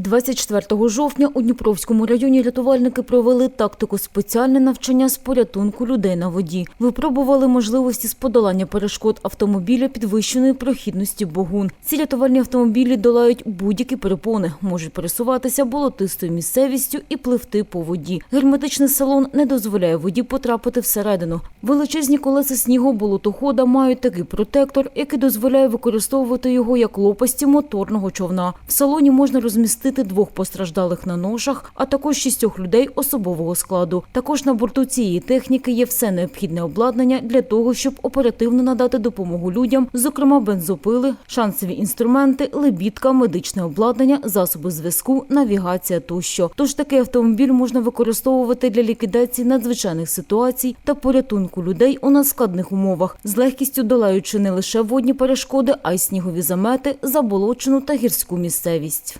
24 жовтня у Дніпровському районі рятувальники провели тактику спеціальне навчання з порятунку людей на воді. Випробували можливості з подолання перешкод автомобіля підвищеної прохідності богун. Ці рятувальні автомобілі долають будь-які перепони, можуть пересуватися болотистою місцевістю і пливти по воді. Герметичний салон не дозволяє воді потрапити всередину. Величезні колеса снігу болотохода мають такий протектор, який дозволяє використовувати його як лопасті моторного човна. В салоні можна розмістити двох постраждалих на ношах, а також шістьох людей особового складу. Також на борту цієї техніки є все необхідне обладнання для того, щоб оперативно надати допомогу людям, зокрема бензопили, шансові інструменти, лебідка, медичне обладнання, засоби зв'язку, навігація тощо. Тож такий автомобіль можна використовувати для ліквідації надзвичайних ситуацій та порятунку людей у надскладних умовах, з легкістю долаючи не лише водні перешкоди, а й снігові замети, заболочену та гірську місцевість.